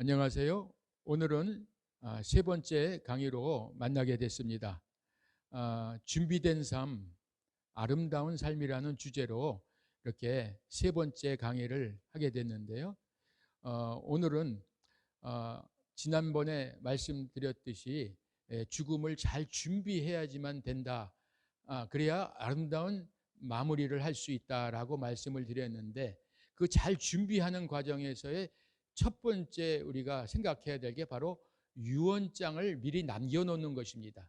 안녕하세요. 오늘은 아, 세 번째 강의로 만나게 됐습니다. 아, 준비된 삶, 아름다운 삶이라는 주제로 이렇게 세 번째 강의를 하게 됐는데요. 어, 오늘은 어, 지난번에 말씀드렸듯이 예, 죽음을 잘 준비해야지만 된다. 아, 그래야 아름다운 마무리를 할 수 있다라고 말씀을 드렸는데 그 잘 준비하는 과정에서의 첫 번째 우리가 생각해야 될 게 바로 유언장을 미리 남겨놓는 것입니다.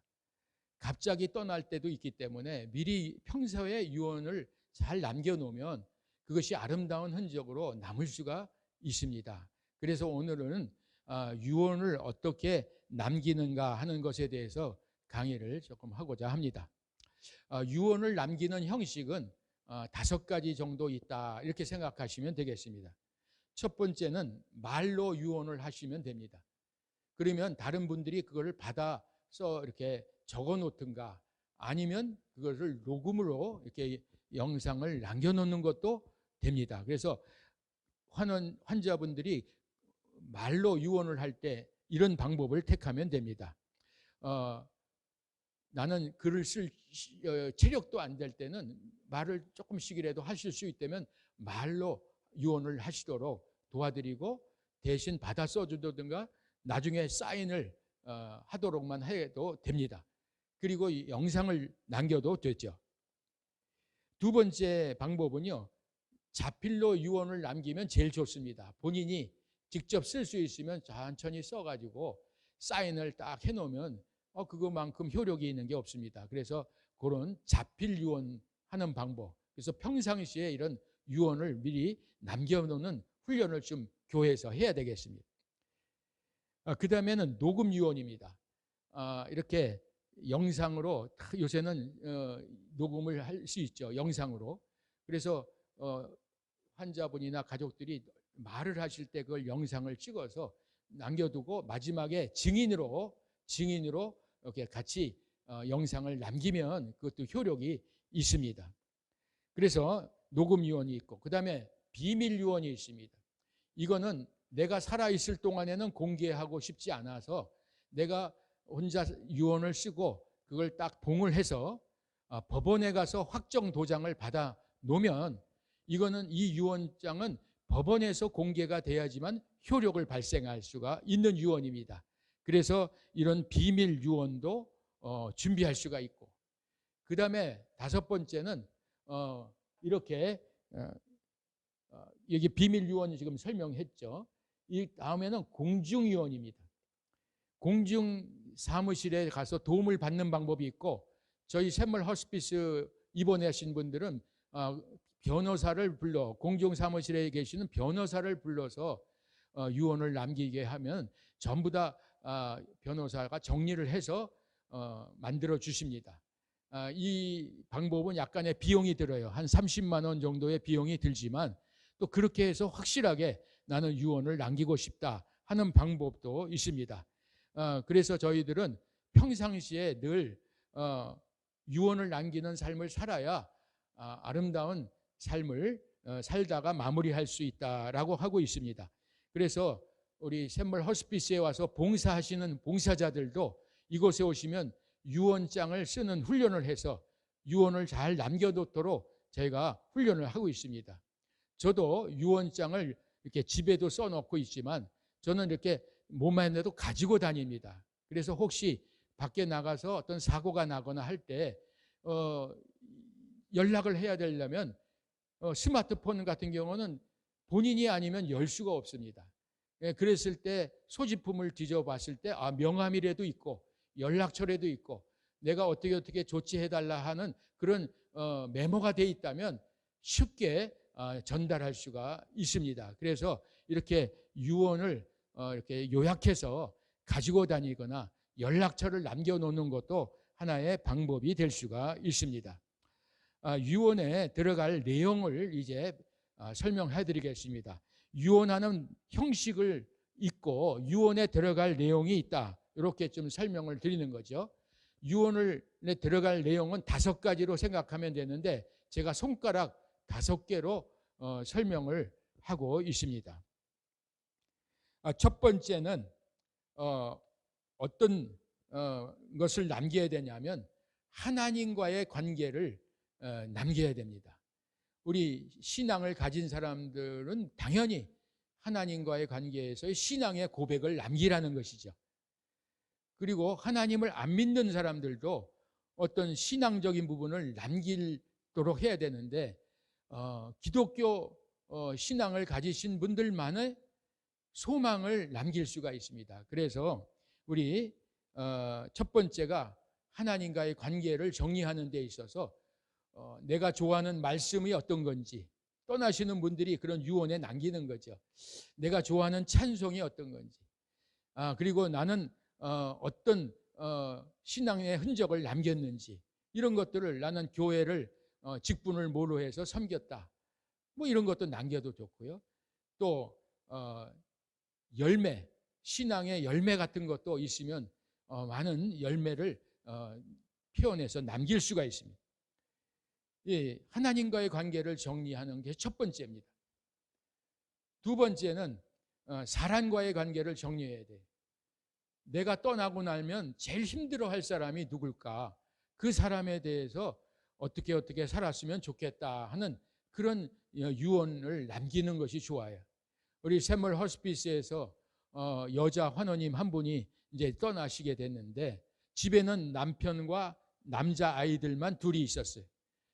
갑자기 떠날 때도 있기 때문에 미리 평소에 유언을 잘 남겨놓으면 그것이 아름다운 흔적으로 남을 수가 있습니다. 그래서 오늘은 아, 유언을 어떻게 남기는가 하는 것에 대해서 강의를 조금 하고자 합니다. 아, 유언을 남기는 형식은 아, 다섯 가지 정도 있다 이렇게 생각하시면 되겠습니다. 첫 번째는 말로 유언을 하시면 됩니다. 그러면 다른 분들이 그거를 받아서 이렇게 적어 놓든가 아니면 그것을 녹음으로 이렇게 영상을 남겨놓는 것도 됩니다. 그래서 환원, 환자분들이 말로 유언을 할 때 이런 방법을 택하면 됩니다. 어, 나는 글을 쓸 어, 체력도 안 될 때는 말을 조금씩이라도 하실 수 있다면 말로 유언을 하시도록 도와드리고 대신 받아 써주든가 나중에 사인을 어, 하도록만 해도 됩니다. 그리고 영상을 남겨도 되죠. 두 번째 방법은요. 자필로 유언을 남기면 제일 좋습니다. 본인이 직접 쓸 수 있으면 천천히 써가지고 사인을 딱 해놓으면 어, 그것만큼 효력이 있는 게 없습니다. 그래서 그런 자필 유언하는 방법. 그래서 평상시에 이런 유언을 미리 남겨놓는 훈련을 좀 교회에서 해야 되겠습니다. 아, 그 다음에는 녹음 유언입니다. 아, 이렇게 영상으로 요새는 어, 녹음을 할 수 있죠. 영상으로. 그래서 어, 환자분이나 가족들이 말을 하실 때 그걸 영상을 찍어서 남겨두고 마지막에 증인으로 증인으로 이렇게 같이 어, 영상을 남기면 그것도 효력이 있습니다. 그래서 녹음 유언이 있고 그 다음에 비밀 유언이 있습니다. 이거는 내가 살아 있을 동안에는 공개하고 싶지 않아서 내가 혼자 유언을 쓰고 그걸 딱 봉을 해서 어, 법원에 가서 확정 도장을 받아 놓으면 이거는 이 유언장은 법원에서 공개가 돼야지만 효력을 발생할 수가 있는 유언입니다. 그래서 이런 비밀 유언도 어, 준비할 수가 있고 그 다음에 다섯 번째는 어, 이렇게 어, 어, 여기 비밀 유언 지금 설명했죠. 이 다음에는 공중 유언입니다. 공중 사무실에 가서 도움을 받는 방법이 있고 저희 샘물 허스피스 입원하신 분들은 어, 변호사를 불러 공중 사무실에 계시는 변호사를 불러서 어, 유언을 남기게 하면 전부 다 아, 변호사가 정리를 해서 만들어 주십니다. 아, 이 방법은 약간의 비용이 들어요. 한 30만 원 정도의 비용이 들지만 또 그렇게 해서 확실하게 나는 유언을 남기고 싶다 하는 방법도 있습니다. 어, 그래서 저희들은 평상시에 늘 어, 유언을 남기는 삶을 살아야 아, 아름다운 삶을 어, 살다가 마무리할 수 있다라고 하고 있습니다. 그래서 우리 샘물 허스피스에 와서 봉사하시는 봉사자들도 이곳에 오시면 유언장을 쓰는 훈련을 해서 유언을 잘 남겨놓도록 저희가 훈련을 하고 있습니다. 저도 유언장을 이렇게 집에도 써놓고 있지만 저는 이렇게 몸 안에도 가지고 다닙니다. 그래서 혹시 밖에 나가서 어떤 사고가 나거나 할 때 어, 연락을 해야 되려면 어, 스마트폰 같은 경우는 본인이 아니면 열 수가 없습니다. 예, 그랬을 때 소지품을 뒤져봤을 때 아, 명함이라도 있고 연락처라도 있고 내가 어떻게 어떻게 조치해달라 하는 그런 어, 메모가 돼 있다면 쉽게 어, 전달할 수가 있습니다. 그래서 이렇게 유언을 어, 이렇게 요약해서 가지고 다니거나 연락처를 남겨놓는 것도 하나의 방법이 될 수가 있습니다. 아, 유언에 들어갈 내용을 이제 아, 설명해 드리겠습니다. 유언하는 형식을 있고 유언에 들어갈 내용이 있다. 이렇게 좀 설명을 드리는 거죠. 유언을 들어갈 내용은 다섯 가지로 생각하면 되는데 제가 손가락 다섯 개로 어, 설명을 하고 있습니다. 아, 첫 번째는 어, 어떤 어, 것을 남겨야 되냐면 하나님과의 관계를 어, 남겨야 됩니다. 우리 신앙을 가진 사람들은 당연히 하나님과의 관계에서의 신앙의 고백을 남기라는 것이죠. 그리고 하나님을 안 믿는 사람들도 어떤 신앙적인 부분을 남기도록 해야 되는데 어, 기독교 어, 신앙을 가지신 분들만의 소망을 남길 수가 있습니다. 그래서 우리 어, 첫 번째가 하나님과의 관계를 정리하는 데 있어서 어, 내가 좋아하는 말씀이 어떤 건지 떠나시는 분들이 그런 유언에 남기는 거죠. 내가 좋아하는 찬송이 어떤 건지. 아, 그리고 나는 어, 어떤 어, 신앙의 흔적을 남겼는지 이런 것들을 나는 교회를 어, 직분을 모로 해서 섬겼다. 뭐 이런 것도 남겨도 좋고요. 또 어, 열매, 신앙의 열매 같은 것도 있으면 어, 많은 열매를 어, 표현해서 남길 수가 있습니다. 예, 하나님과의 관계를 정리하는 게 첫 번째입니다. 두 번째는 어, 사람과의 관계를 정리해야 돼요. 내가 떠나고 나면 제일 힘들어할 사람이 누굴까? 그 사람에 대해서 어떻게 어떻게 살았으면 좋겠다 하는 그런 유언을 남기는 것이 좋아요. 우리 샘물 허스피스에서 어, 여자 환원님 한 분이 이제 떠나시게 됐는데 집에는 남편과 남자 아이들만 둘이 있었어요.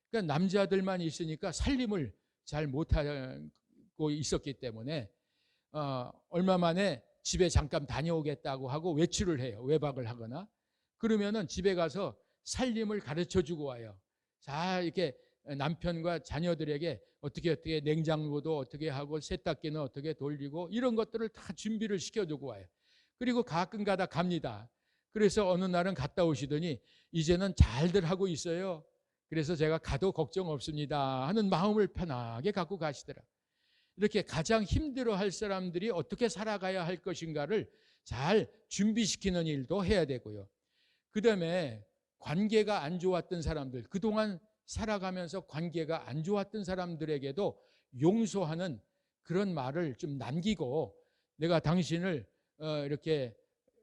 그러니까 남자들만 있으니까 살림을 잘 못하고 있었기 때문에 어, 얼마 만에 집에 잠깐 다녀오겠다고 하고 외출을 해요. 외박을 하거나 그러면은 집에 가서 살림을 가르쳐 주고 와요. 자 이렇게 남편과 자녀들에게 어떻게 어떻게 냉장고도 어떻게 하고 세탁기는 어떻게 돌리고 이런 것들을 다 준비를 시켜주고 와요. 그리고 가끔 가다 갑니다. 그래서 어느 날은 갔다 오시더니 이제는 잘들 하고 있어요. 그래서 제가 가도 걱정 없습니다 하는 마음을 편하게 갖고 가시더라. 이렇게 가장 힘들어 할 사람들이 어떻게 살아가야 할 것인가를 잘 준비시키는 일도 해야 되고요. 그 다음에 관계가 안 좋았던 사람들, 그동안 살아가면서 관계가 안 좋았던 사람들에게도 용서하는 그런 말을 좀 남기고 내가 당신을 어, 이렇게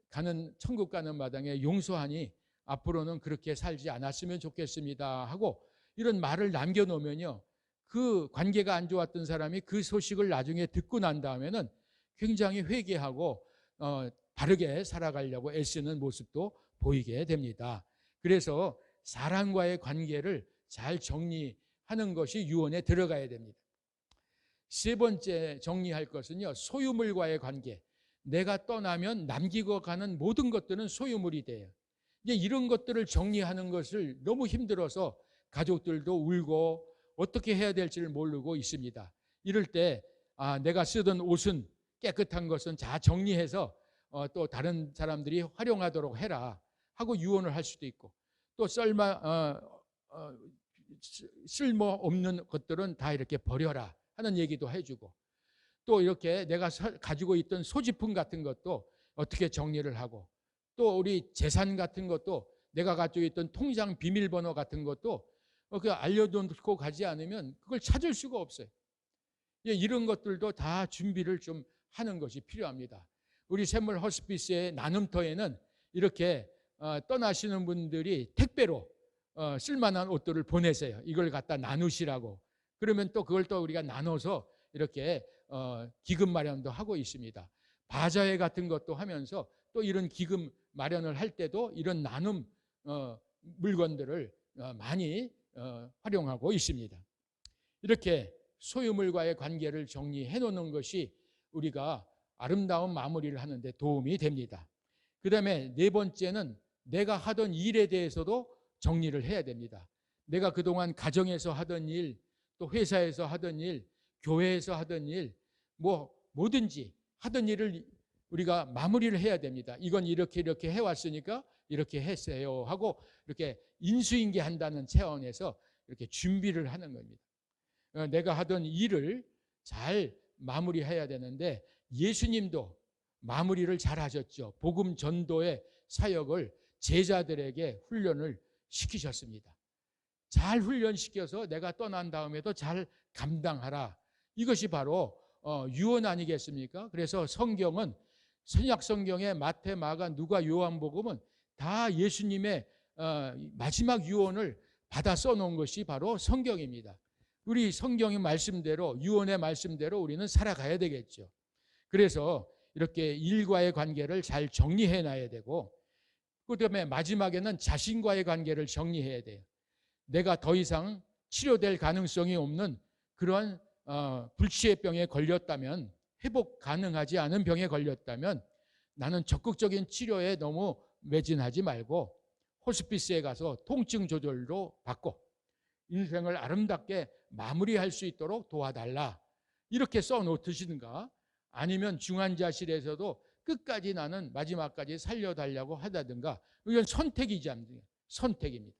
가는 천국 가는 마당에 용서하니 앞으로는 그렇게 살지 않았으면 좋겠습니다 하고 이런 말을 남겨 놓으면요 그 관계가 안 좋았던 사람이 그 소식을 나중에 듣고 난 다음에는 굉장히 회개하고 어, 바르게 살아가려고 애쓰는 모습도 보이게 됩니다. 그래서 사람과의 관계를 잘 정리하는 것이 유언에 들어가야 됩니다. 세 번째 정리할 것은요, 소유물과의 관계. 내가 떠나면 남기고 가는 모든 것들은 소유물이 돼요. 이제 이런 것들을 정리하는 것을 너무 힘들어서 가족들도 울고 어떻게 해야 될지를 모르고 있습니다. 이럴 때 아, 내가 쓰던 옷은 깨끗한 것은 다 정리해서 어, 또 다른 사람들이 활용하도록 해라 하고 유언을 할 수도 있고 또 썰마 어, 어, 쓸모 없는 것들은 다 이렇게 버려라 하는 얘기도 해주고 또 이렇게 내가 가지고 있던 소지품 같은 것도 어떻게 정리를 하고 또 우리 재산 같은 것도 내가 가지고 있던 통장 비밀번호 같은 것도 어, 그 알려놓고 가지 않으면 그걸 찾을 수가 없어요. 예, 이런 것들도 다 준비를 좀 하는 것이 필요합니다. 우리 샘물 허스피스의 나눔터에는 이렇게 어, 떠나시는 분들이 택배로 어, 쓸만한 옷들을 보내세요. 이걸 갖다 나누시라고. 그러면 또 그걸 또 우리가 나눠서 이렇게 기금 마련도 하고 있습니다. 바자회 같은 것도 하면서 또 이런 기금 마련을 할 때도 이런 나눔 물건들을 많이 어, 활용하고 있습니다. 이렇게 소유물과의 관계를 정리해 놓는 것이 우리가 아름다운 마무리를 하는데 도움이 됩니다. 그 다음에 네 번째는 내가 하던 일에 대해서도 정리를 해야 됩니다. 내가 그동안 가정에서 하던 일, 또 회사에서 하던 일, 교회에서 하던 일, 뭐 뭐든지 하던 일을 우리가 마무리를 해야 됩니다. 이건 이렇게 이렇게 해왔으니까 이렇게 했어요 하고 이렇게 인수인계 한다는 차원에서 이렇게 준비를 하는 겁니다. 어, 내가 하던 일을 잘 마무리해야 되는데 예수님도 마무리를 잘 하셨죠. 복음 전도의 사역을 제자들에게 훈련을 시키셨습니다. 잘 훈련시켜서 내가 떠난 다음에도 잘 감당하라. 이것이 바로 어, 유언 아니겠습니까? 그래서 성경은 선약 성경의 마태, 마가, 누가, 요한복음은 다 예수님의 어, 마지막 유언을 받아 써놓은 것이 바로 성경입니다. 우리 성경의 말씀대로 유언의 말씀대로 우리는 살아가야 되겠죠. 그래서 이렇게 일과의 관계를 잘 정리해 놔야 되고 그 다음에 마지막에는 자신과의 관계를 정리해야 돼요. 내가 더 이상 치료될 가능성이 없는 그런 어, 불치의 병에 걸렸다면 회복 가능하지 않은 병에 걸렸다면 나는 적극적인 치료에 너무 매진하지 말고 호스피스에 가서 통증 조절도 받고 인생을 아름답게 마무리할 수 있도록 도와달라. 이렇게 써놓으시든가 아니면 중환자실에서도 끝까지 나는 마지막까지 살려달라고 하다든가 이건 선택이지 않습니까? 선택입니다.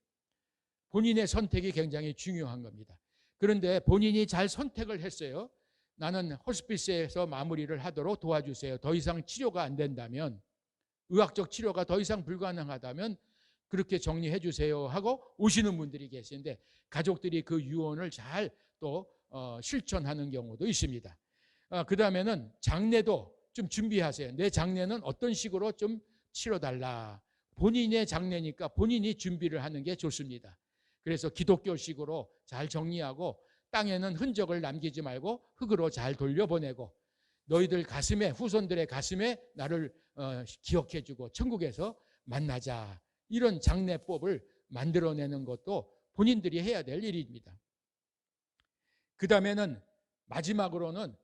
본인의 선택이 굉장히 중요한 겁니다. 그런데 본인이 잘 선택을 했어요. 나는 호스피스에서 마무리를 하도록 도와주세요. 더 이상 치료가 안 된다면 의학적 치료가 더 이상 불가능하다면 그렇게 정리해 주세요 하고 오시는 분들이 계시는데 가족들이 그 유언을 잘또 어, 실천하는 경우도 있습니다. 어, 그 다음에는 장례도 좀 준비하세요. 내 장례는 어떤 식으로 좀 치러달라. 본인의 장례니까 본인이 준비를 하는 게 좋습니다. 그래서 기독교식으로 잘 정리하고 땅에는 흔적을 남기지 말고 흙으로 잘 돌려보내고 너희들 가슴에 후손들의 가슴에 나를 어, 기억해주고 천국에서 만나자 이런 장례법을 만들어내는 것도 본인들이 해야 될 일입니다. 그 다음에는 마지막으로는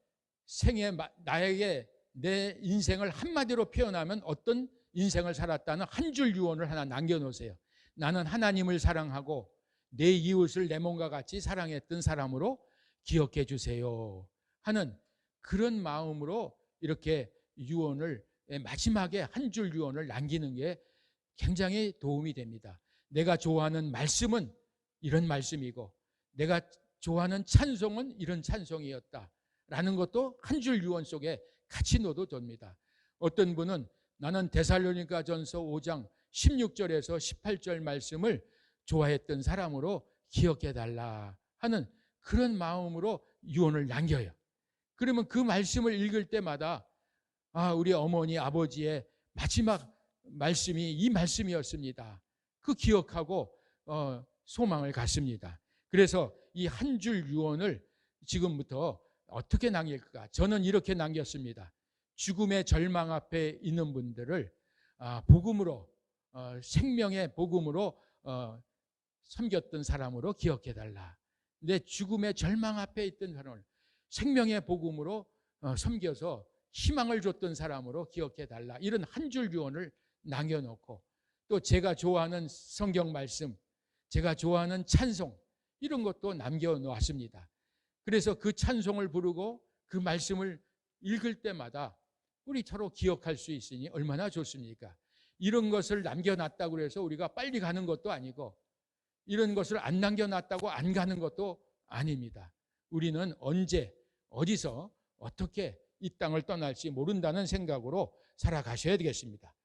생에 나에게 내 인생을 한마디로 표현하면 어떤 인생을 살았다는 한 줄 유언을 하나 남겨놓으세요. 나는 하나님을 사랑하고 내 이웃을 내 몸과 같이 사랑했던 사람으로 기억해 주세요. 하는 그런 마음으로 이렇게 유언을 마지막에 한 줄 유언을 남기는 게 굉장히 도움이 됩니다. 내가 좋아하는 말씀은 이런 말씀이고 내가 좋아하는 찬송은 이런 찬송이었다. 라는 것도 한 줄 유언 속에 같이 넣어도 됩니다. 어떤 분은 나는 데살로니가 전서 5장 16절에서 18절 말씀을 좋아했던 사람으로 기억해 달라 하는 그런 마음으로 유언을 남겨요. 그러면 그 말씀을 읽을 때마다 아, 우리 어머니, 아버지의 마지막 말씀이 이 말씀이었습니다. 그 기억하고 어, 소망을 갖습니다. 그래서 이 한 줄 유언을 지금부터 어떻게 남길까? 저는 이렇게 남겼습니다. 죽음의 절망 앞에 있는 분들을 아, 복음으로 어, 생명의 복음으로 어, 섬겼던 사람으로 기억해 달라. 내 죽음의 절망 앞에 있던 사람을 생명의 복음으로 어, 섬겨서 희망을 줬던 사람으로 기억해 달라. 이런 한줄 유언을 남겨놓고 또 제가 좋아하는 성경 말씀, 제가 좋아하는 찬송 이런 것도 남겨놓았습니다. 그래서 그 찬송을 부르고 그 말씀을 읽을 때마다 우리 서로 기억할 수 있으니 얼마나 좋습니까? 이런 것을 남겨놨다고 해서 우리가 빨리 가는 것도 아니고 이런 것을 안 남겨놨다고 안 가는 것도 아닙니다. 우리는 언제, 어디서, 어떻게 이 땅을 떠날지 모른다는 생각으로 살아가셔야 되겠습니다.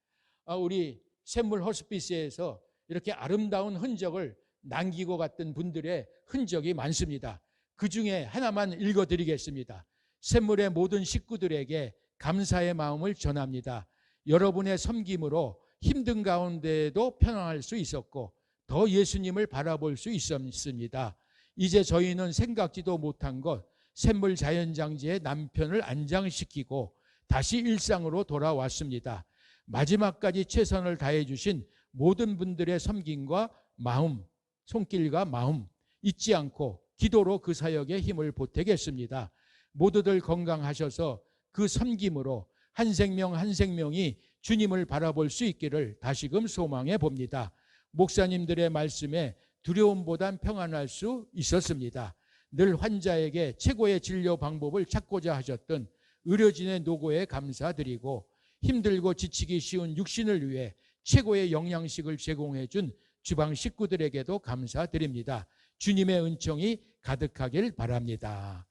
아, 우리 샘물 호스피스에서 이렇게 아름다운 흔적을 남기고 갔던 분들의 흔적이 많습니다. 그 중에 하나만 읽어드리겠습니다. 샘물의 모든 식구들에게 감사의 마음을 전합니다. 여러분의 섬김으로 힘든 가운데에도 편안할 수 있었고 더 예수님을 바라볼 수 있었습니다. 이제 저희는 생각지도 못한 것 샘물 자연장지에 남편을 안장시키고 다시 일상으로 돌아왔습니다. 마지막까지 최선을 다해 주신 모든 분들의 섬김과 마음, 손길과 마음 잊지 않고 기도로 그 사역에 힘을 보태겠습니다. 모두들 건강하셔서 그 섬김으로 한 생명 한 생명이 주님을 바라볼 수 있기를 다시금 소망해 봅니다. 목사님들의 말씀에 두려움보단 평안할 수 있었습니다. 늘 환자에게 최고의 진료 방법을 찾고자 하셨던 의료진의 노고에 감사드리고 힘들고 지치기 쉬운 육신을 위해 최고의 영양식을 제공해 준 주방 식구들에게도 감사드립니다. 주님의 은총이 가득하길 바랍니다.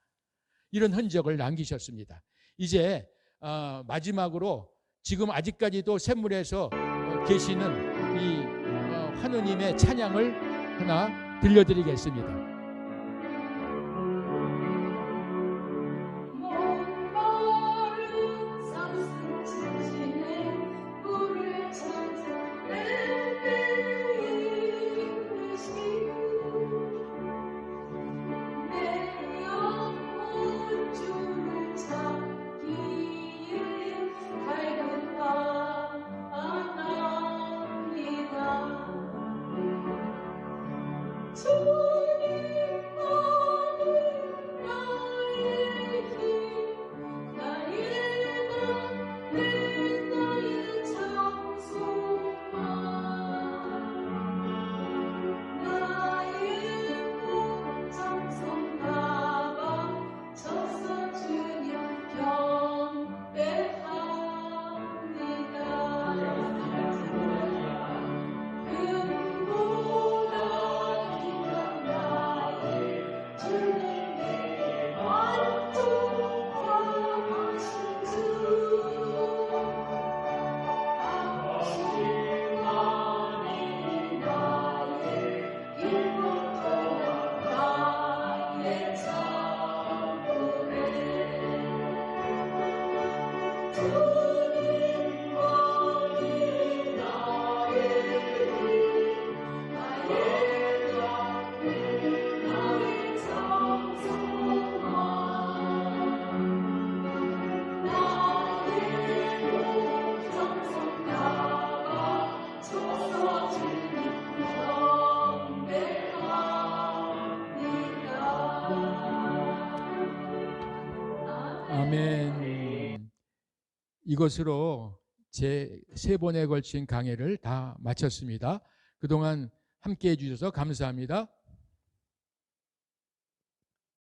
이런 흔적을 남기셨습니다. 이제 어, 마지막으로 지금 아직까지도 샘물에서 어, 계시는 이 어, 하느님의 찬양을 하나 들려드리겠습니다. 이것으로 제 세 번에 걸친 강해를 다 마쳤습니다. 그동안 함께 해주셔서 감사합니다.